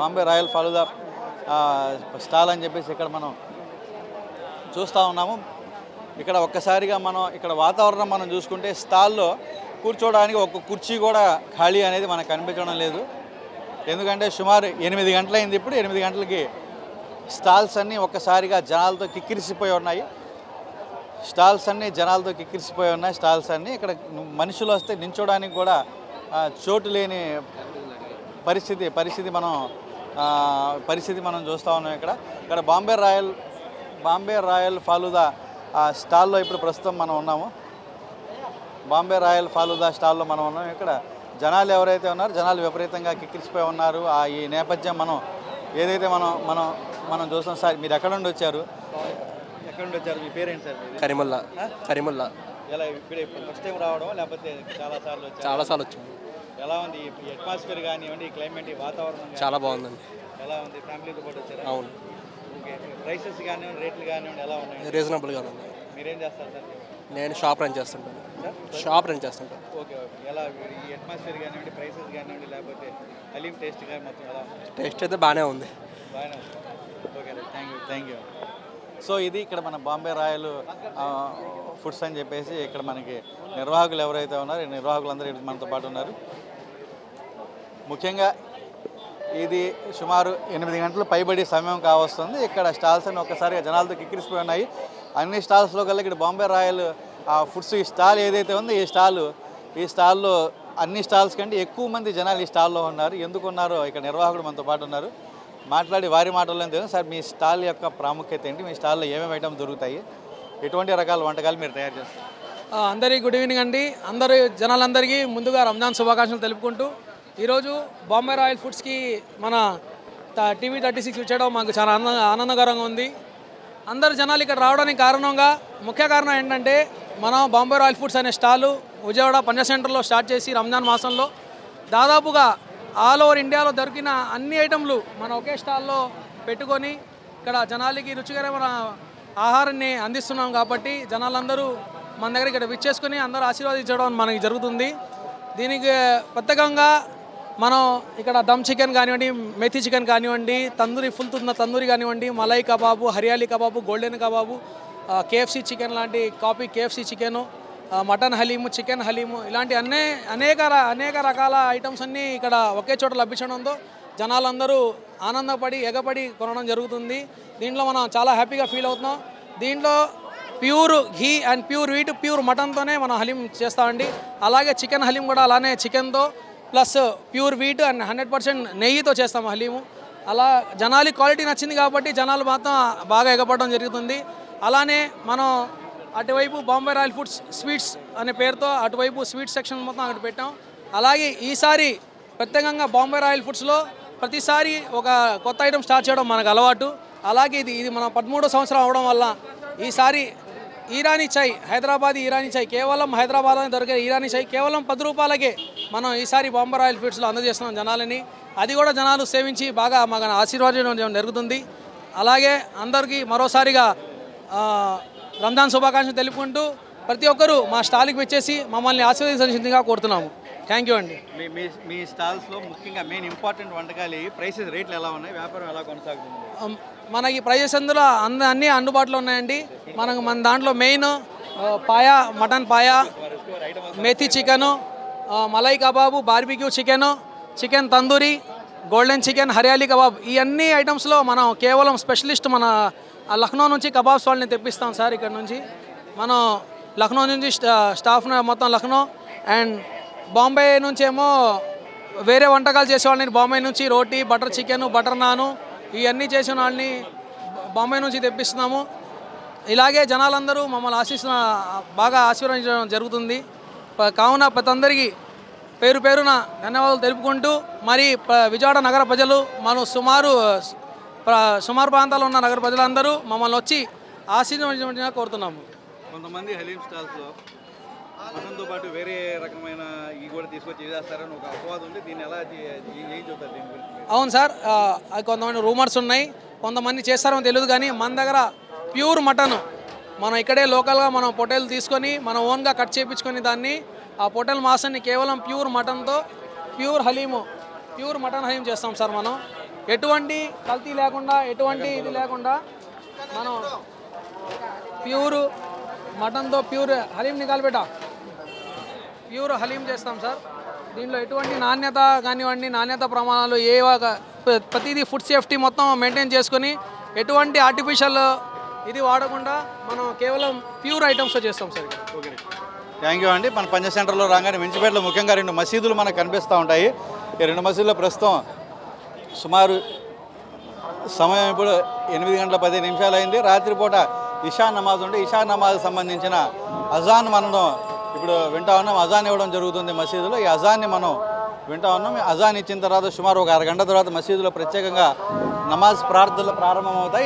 Bombay Royal falooda stall అని చెప్పేసి ఇక్కడ మనం చూస్తూ ఉన్నాము. ఇక్కడ ఒక్కసారిగా మనం ఇక్కడ వాతావరణం మనం చూసుకుంటే స్టాల్లో కూర్చోవడానికి ఒక కుర్చీ కూడా ఖాళీ అనేది మనకు కనిపించడం లేదు. ఎందుకంటే సుమారు ఎనిమిది గంటలైంది ఇప్పుడు ఎనిమిది గంటలకి స్టాల్స్ అన్నీ ఒక్కసారిగా జనాలతో కిక్కిరిసిపోయి ఉన్నాయి. స్టాల్స్ అన్నీ జనాలతో కిక్కిరిసిపోయి ఉన్నాయి స్టాల్స్ అన్నీ. ఇక్కడ మనుషులు వస్తే నించోడానికి కూడా చోటు లేని పరిస్థితి పరిస్థితి మనం పరిస్థితి మనం చూస్తూ ఉన్నాం ఇక్కడ. ఇక్కడ బాంబే రాయల్ బాంబే రాయల్ ఫాలుదా ఆ స్టాల్లో ఇప్పుడు ప్రస్తుతం మనం ఉన్నాము. బాంబే రాయల్ ఫాలుదా స్టాల్లో మనం ఉన్నాం. ఇక్కడ జనాలు ఎవరైతే ఉన్నారో జనాలు విపరీతంగా కిక్కిరిసిపోయి ఉన్నారు. ఆ ఈ నేపథ్యం మనం ఏదైతే మనం మనం మనం చూస్తాం సార్ మీరు ఎక్కడ నుండి వచ్చారు? ఎక్కడ నుండి వచ్చారు? మీ పేరేంటి సార్? కరిముల్లా. కరిముల్లా. ఎలా ఇప్పుడు ఫస్ట్ టైం రావడం లేకపోతే చాలా సార్లు వచ్చారు? చాలాసార్లు వచ్చాము. ఎలా ఉంది ఈ అట్మాస్ఫియర్ కానివ్వండి ఈ క్లైమేట్ ఈ వాతావరణం చాలా బాగుందండి. ఎలా ఉంది? ఫ్యామిలీతో పాటు వచ్చారా? అవును. ఓకే. ప్రైసెస్ కానివ్వండి రేట్లు కానివ్వండి ఎలా ఉన్నాయి? రీజనబుల్గా ఉంది మీరేం చేస్తారు సార్? నేను షాప్ రన్ చేస్తుంటాను. షాప్ రన్ చేస్తుంటాను. Okay okay. ఎలా ఈ అట్మాస్ఫియర్ కానివ్వండి ప్రైసెస్ కానివ్వండి లేకపోతే హలీం టేస్ట్ కానీ మొత్తం ఎలా ఉంది? టేస్ట్ అయితే బాగానే ఉంది. బాగానే ఉంది. Okay thank you thank you so ఇది ఇక్కడ మన బాంబే రాయల్ ఫుడ్స్ అని చెప్పేసి ఇక్కడ మనకి నిర్వాహకులు ఎవరైతే ఉన్నారో ఈ నిర్వాహకులందరూ ఇక్కడ మనతో పాటు ఉన్నారు. ముఖ్యంగా ఇది సుమారు ఎనిమిది గంటలు పైబడి సమయం కావస్తుంది. ఇక్కడ స్టాల్స్ అని ఒక్కసారిగా జనాలతో కిక్కిరిసిపోయి ఉన్నాయి. అన్ని స్టాల్స్లో కల్లా ఇక్కడ బాంబే రాయల్ ఆ ఫుడ్స్ ఈ స్టాల్ ఏదైతే ఉందో ఈ స్టాల్ ఈ స్టాల్లో అన్ని స్టాల్స్ కంటే ఎక్కువ మంది జనాలు ఈ స్టాల్లో ఉన్నారు. ఎందుకు ఉన్నారో ఇక్కడ నిర్వాహకుడు మనతో పాటు ఉన్నారు. మాట్లాడి వారి మాటల్లో తెలుసు సార్ మీ స్టాల్ యొక్క ప్రాముఖ్యత ఏంటి? మీ స్టాల్లో ఏమేమి ఐటమ్స్ దొరుకుతాయి? ఎటువంటి రకాల వంటకాలు మీరు తయారు చేస్తారు? అందరి అందరికీ గుడ్ ఈవినింగ్ అండి. అందరు జనాలందరికీ ముందుగా రంజాన్ శుభాకాంక్షలు తెలుపుకుంటూ ఈరోజు బాంబే రాయల్ ఫుడ్స్కి మన టీవీ థర్టీ సిక్స్ ఇచ్చడం మాకు చాలా ఆనంద ఆనందకరంగా ఉంది. అందరు జనాలు ఇక్కడ రావడానికి కారణంగా ముఖ్య కారణం ఏంటంటే మనం బాంబే రాయల్ ఫుడ్స్ అనే స్టాలు విజయవాడ పంజా సెంటర్లో స్టార్ట్ చేసి రంజాన్ మాసంలో దాదాపుగా ఆల్ ఓవర్ ఇండియాలో దొరికిన అన్ని ఐటెంలు మన ఒకే స్టాల్లో పెట్టుకొని ఇక్కడ జనాలకి రుచికరమైన ఆహారాన్ని అందిస్తున్నాం కాబట్టి జనాలందరూ మన దగ్గర ఇక్కడ విచ్చేసుకొని అందరూ ఆశీర్వదించడం మనకి జరుగుతుంది. దీనికి ప్రత్యేకంగా మనం ఇక్కడ దమ్ చికెన్ కానివ్వండి మెథి చికెన్ కానివ్వండి తందూరి ఫుల్ తున్న తందూరి కానివ్వండి malai kebab hariyali kebab golden kebab KFC chicken లాంటి copy KFC chicken mutton haleem chicken haleem ఇలాంటి అనే అనేక అనేక రకాల ఐటమ్స్ అన్నీ ఇక్కడ ఒకే చోట లభించడంతో జనాలందరూ ఆనందపడి ఎగపడి కొనడం జరుగుతుంది. దీంట్లో మనం చాలా హ్యాపీగా ఫీల్ అవుతున్నాం. దీంట్లో pure ghee and pure wheat pure మటన్తోనే మనం హలీం చేస్తామండి. అలాగే చికెన్ హలీం కూడా అలానే చికెన్తో. Plus pure wheat and hundred percent నెయ్యితో చేస్తాం హలీము. అలా జనాలకి క్వాలిటీ నచ్చింది కాబట్టి జనాలు మాత్రం బాగా ఎగపడడం జరుగుతుంది. అలానే మనం అటువైపు బాంబే రాయల్ ఫుడ్స్ స్వీట్స్ అనే పేరుతో అటువైపు స్వీట్ సెక్షన్ మొత్తం అక్కడ పెట్టాం. అలాగే ఈసారి ప్రత్యేకంగా బాంబే రాయల్ ఫుడ్స్లో ప్రతిసారి ఒక కొత్త ఐటమ్ స్టార్ట్ చేయడం మనకు అలవాటు. అలాగే ఇది ఇది మన పదమూడో సంవత్సరం అవడం వల్ల ఈసారి ఈరానీ చాయ్ హైదరాబాద్ ఈరానీ చాయ్ కేవలం హైదరాబాద్లో దొరికే ఈరానీ చాయ్ కేవలం పది రూపాయలకే మనం ఈసారి బాంబే రాయల్ ఫుడ్స్లో అందజేస్తున్నాం జనాలని. అది కూడా జనాలు సేవించి బాగా మాకు ఆశీర్వాదం జరుగుతుంది. అలాగే అందరికీ మరోసారిగా రంజాన్ శుభాకాంక్షలు తెలుపుకుంటూ ప్రతి ఒక్కరూ మా స్టాల్కి వచ్చేసి మమ్మల్ని ఆశీర్వదించాల్సిందిగా కోరుతున్నాము. థ్యాంక్ యూ అండి. మీ మీ స్టాల్స్లో ముఖ్యంగా మెయిన్ ఇంపార్టెంట్ వంటకాలు ప్రైసెస్ రేట్లు ఎలా ఉన్నాయి? వ్యాపారం ఎలా కొనసాగుతుంది? మనకి ప్రైజెస్ అందులో అంద అన్నీ అందుబాటులో ఉన్నాయండి. మనకు మన దాంట్లో main paya mutton paya methi chicken malai kebab barbecue chicken chicken tandoori golden chicken hariyali kebab. ఈ అన్ని ఐటమ్స్లో మనం కేవలం స్పెషలిస్ట్ మన లక్నో నుంచి కబాబ్స్ వాళ్ళని తెప్పిస్తాం సార్ ఇక్కడ నుంచి. మనం లక్నో నుంచి స్టా- స్టాఫ్ మొత్తం లక్నో అండ్ బాంబే నుంచి ఏమో వేరే వంటకాలు చేసేవాళ్ళని బాంబే నుంచి రోటీ బటర్ చికెన్ బటర్ నాను ఇవన్నీ చేసిన వాళ్ళని బొంబాయి నుంచి తెప్పిస్తున్నాము. ఇలాగే జనాలందరూ మమ్మల్ని ఆశిస్తున్న బాగా ఆశీర్వదించడం జరుగుతుంది. కావున ప్రతి అందరికీ పేరు పేరున ధన్యవాదాలు తెలుపుకుంటూ మరి ప- విజయవాడ నగర ప్రజలు మనం సుమారు సుమారు ప్రాంతాల్లో ఉన్న నగర ప్రజలందరూ మమ్మల్ని వచ్చి ఆశీర్వదించమని కోరుతున్నాము. కొంతమంది హలీం స్టాల్స్లో మటన్తో పాటు వేరే రకమైన ఇవి కూడా తీసుకొచ్చి చేస్తారని ఒక అపవాదం ఉంది. దీన్ని ఎలా ఏం చెప్తారు దీని గురించి? అవును సార్ అది కొంతమంది రూమర్స్ ఉన్నాయి. కొంతమంది చేస్తారో తెలియదు కానీ మన దగ్గర ప్యూర్ మటన్. మనం ఇక్కడే లోకల్గా మనం పొటేలు తీసుకొని మనం ఓన్గా కట్ చేయించుకొని దాన్ని ఆ పొటల్ మాసాన్ని కేవలం pure మటన్తో pure haleem pure mutton haleem చేస్తాం సార్ మనం. ఎటువంటి కల్తీ లేకుండా ఎటువంటి ఇది లేకుండా మనం ప్యూర్ మటన్తో ప్యూర్ హలీం నికాల్బెట్టా ప్యూర్ హలీం చేస్తాం సార్. దీంట్లో ఎటువంటి నాణ్యత కానివ్వండి నాణ్యత ప్రమాణాలు ఏ ఒక- ప్రతిదీ ఫుడ్ సేఫ్టీ మొత్తం మెయింటైన్ చేసుకొని ఎటువంటి ఆర్టిఫిషియల్ ఇది వాడకుండా మనం కేవలం ప్యూర్ ఐటమ్స్ చేస్తాం సార్ ఓకే థ్యాంక్ యూ అండి. మన పంచ సెంటర్లో రాగానే మించిపేటలో ముఖ్యంగా రెండు మసీదులు మనకు కనిపిస్తూ ఉంటాయి. ఈ రెండు మసీదులో ప్రస్తుతం సుమారు సమయం ఇప్పుడు ఎనిమిది గంటల పది నిమిషాలు అయింది. రాత్రిపూట ఇషా నమాజ్ ఉంటే ఇషా నమాజ్ సంబంధించిన అజాన్ మనం ఇప్పుడు వింటా ఉన్నాం అజాన్ ఇవ్వడం జరుగుతుంది మసీదులో. ఈ అజాన్ని మనం వింటా ఉన్నాం. అజాన్ ఇచ్చిన తర్వాత సుమారు ఒక అరగంట తర్వాత మసీదులో ప్రత్యేకంగా నమాజ్ ప్రార్థనలు ప్రారంభమవుతాయి.